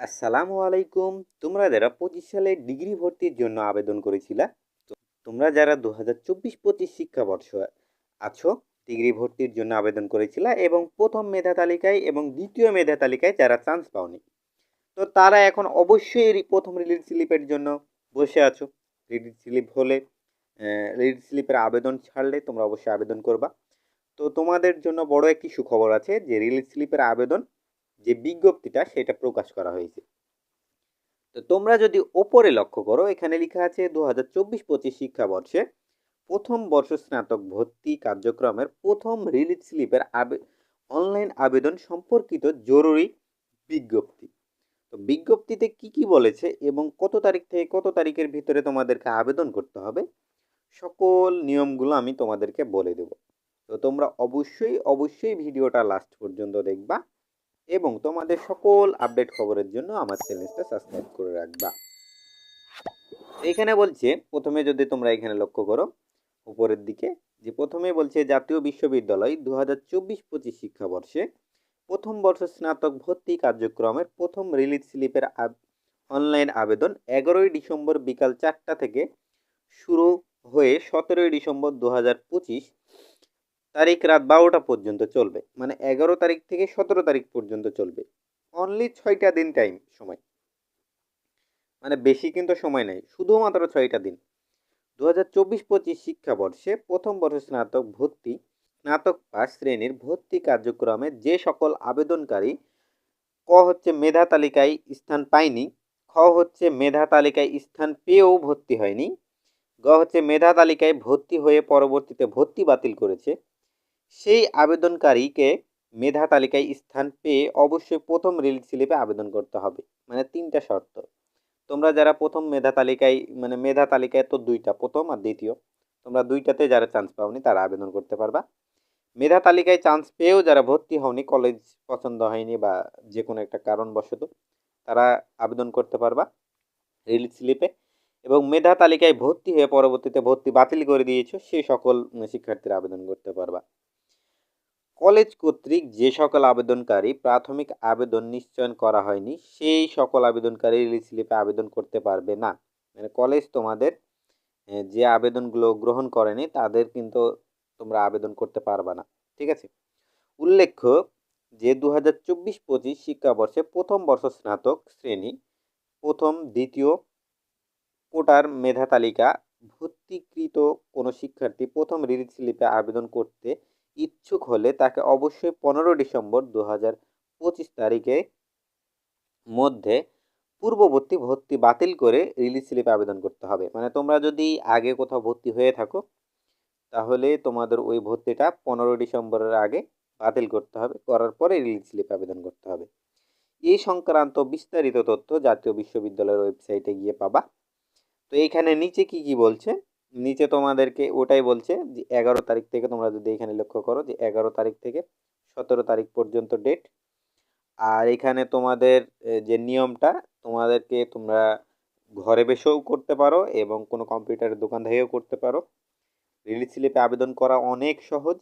আসসালামু আলাইকুম। তোমরা যারা পঁচিশ সালে ডিগ্রি ভর্তির জন্য আবেদন করেছিলা তোমরা যারা দু হাজার চব্বিশ পঁচিশ শিক্ষাবর্ষ আছো, ডিগ্রি ভর্তির জন্য আবেদন করেছিলা এবং প্রথম মেধা তালিকায় এবং দ্বিতীয় মেধা তালিকায় যারা চান্স পাওনি, তো তারা এখন অবশ্যই প্রথম রিলিজ স্লিপের জন্য বসে আছো। রিলিজ স্লিপ হলে রিলিজ স্লিপের আবেদন ছাড়লে তোমরা অবশ্যই আবেদন করবা। তো তোমাদের জন্য বড় একটি সুখবর আছে যে রিলিজ স্লিপের আবেদন যে বিজ্ঞপ্তিটা সেটা প্রকাশ করা হয়েছে। তো তোমরা যদি ওপরে লক্ষ্য করো, এখানে লেখা আছে দু হাজার চব্বিশ পঁচিশ শিক্ষাবর্ষে প্রথম বর্ষ স্নাতক ভর্তি কার্যক্রমের প্রথম রিলিজ স্লিপের আবে অনলাইন আবেদন সম্পর্কিত জরুরি বিজ্ঞপ্তি। তো বিজ্ঞপ্তিতে কি কি বলেছে এবং কত তারিখ থেকে কত তারিখের ভিতরে তোমাদেরকে আবেদন করতে হবে, সকল নিয়মগুলো আমি তোমাদেরকে বলে দেব। তো তোমরা অবশ্যই অবশ্যই ভিডিওটা লাস্ট পর্যন্ত দেখবা। এবং তোমাদের সকল আপডেট খবরের জন্য আমার চ্যানেলটা সাবস্ক্রাইব করে রাখবা। এখানে বলছে, প্রথমে যদি তোমরা এখানে লক্ষ্য করো, উপরের দিকে, যে প্রথমে বলছে জাতীয় বিশ্ববিদ্যালয় দু হাজার চব্বিশ পঁচিশ শিক্ষাবর্ষে প্রথম বর্ষ স্নাতক ভর্তি কার্যক্রমের প্রথম রিলিজ স্লিপের অনলাইন আবেদন এগারোই ডিসেম্বর বিকাল চারটা থেকে শুরু হয়ে সতেরোই ডিসেম্বর দু হাজার পঁচিশ তারিখ রাত বারোটা পর্যন্ত চলবে। মানে এগারো তারিখ থেকে সতেরো তারিখ পর্যন্ত চলবে। অনলি ছয়টা দিন টাইম সময়। মানে বেশি কিন্তু সময় নেই, শুধুমাত্র ছয়টা দিন। দু হাজার চব্বিশ পঁচিশ শিক্ষাবর্ষে প্রথম বর্ষ স্নাতক ভর্তি, স্নাতক পাস শ্রেণির ভর্তি কার্যক্রমে যে সকল আবেদনকারী ক হচ্ছে মেধা তালিকায় স্থান পায়নি, খ হচ্ছে মেধা তালিকায় স্থান পেয়েও ভর্তি হয়নি, গ হচ্ছে মেধা তালিকায় ভর্তি হয়ে পরবর্তীতে ভর্তি বাতিল করেছে। সেই আবেদনকারীকে মেধা তালিকায় স্থান পেয়ে অবশ্যই প্রথম রিলিজ স্লিপে আবেদন করতে হবে মানে তিনটা শর্ত। তোমরা যারা প্রথম মেধা তালিকায় মানে মেধা তালিকায় তো দুইটা, প্রথম আর দ্বিতীয়, তোমরা দুইটাতে যারা চান্স পাওনি তারা আবেদন করতে পারবা। মেধা তালিকায় চান্স পেয়েও যারা ভর্তি হওনি কলেজ পছন্দ হয়নি বা যে কোনো একটা কারণবশত, তারা আবেদন করতে পারবা রিলিজ স্লিপে। এবং মেধা তালিকায় ভর্তি হয়ে পরবর্তীতে ভর্তি বাতিল করে দিয়েছ সেই সকল শিক্ষার্থীরা আবেদন করতে পারবা। কলেজ কর্তৃক যে সকল আবেদনকারী প্রাথমিক আবেদন নিশ্চয়ন করা হয়নি, সেই সকল আবেদনকারী রিলিজ স্লিপে আবেদন করতে পারবে না। মানে কলেজ তোমাদের যে আবেদনগুলো গ্রহণ করেনি, তাদের কিন্তু তোমরা আবেদন করতে পারবে না। ঠিক আছে? উল্লেখ্য যে দু হাজার চব্বিশ পঁচিশ শিক্ষাবর্ষে প্রথম বর্ষ স্নাতক শ্রেণি, প্রথম, দ্বিতীয় কোটার মেধা তালিকা, ভর্তিকৃত কোনো শিক্ষার্থী প্রথম রিলিজ স্লিপে আবেদন করতে ইচ্ছুক হলে তাকে অবশ্যই পনেরো ডিসেম্বর দু হাজার পঁচিশ তারিখে মধ্যে পূর্ববর্তী ভর্তি বাতিল করে রিলিজ স্লিপে আবেদন করতে হবে। মানে তোমরা যদি আগে কোথাও ভর্তি হয়ে থাকো, তাহলে তোমাদের ওই ভর্তিটা পনেরো ডিসেম্বরের আগে বাতিল করতে হবে, করার পরে রিলিজ স্লিপে আবেদন করতে হবে। এই সংক্রান্ত বিস্তারিত তথ্য জাতীয় বিশ্ববিদ্যালয়ের ওয়েবসাইটে গিয়ে পাবা। তো এইখানে নিচে কি কি বলছে? নিচে তোমাদেরকে ওটাই বলছে যে এগারো তারিখ থেকে তোমরা যদি এখানে লক্ষ্য করো যে এগারো তারিখ থেকে সতেরো তারিখ পর্যন্ত ডেট আর এখানে তোমাদের যে নিয়মটা, তোমাদেরকে তোমরা ঘরে বসেও করতে পারো এবং কোনো কম্পিউটারের দোকান থেকেও করতে পারো। রিলিজ স্লিপে আবেদন করা অনেক সহজ।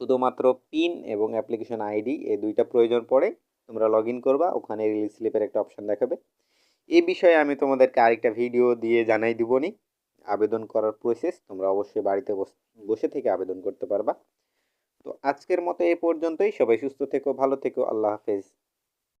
শুধুমাত্র পিন এবং অ্যাপ্লিকেশন আইডি এই দুইটা প্রয়োজন পড়ে তোমরা লগ ইন করবা, ওখানে রিলিজ স্লিপের একটা অপশান দেখাবে। এই বিষয়ে আমি তোমাদেরকে আরেকটা ভিডিও দিয়ে জানাই দিবনি আবেদন করার প্রসেস তোমরা অবশ্যই বাড়িতে বস- থেকে আবেদন করতে পারবা। তো আজকের মতো এই পর্যন্তই। সবাই সুস্থ থেকো, ভালো থেকো। আল্লাহ হাফেজ।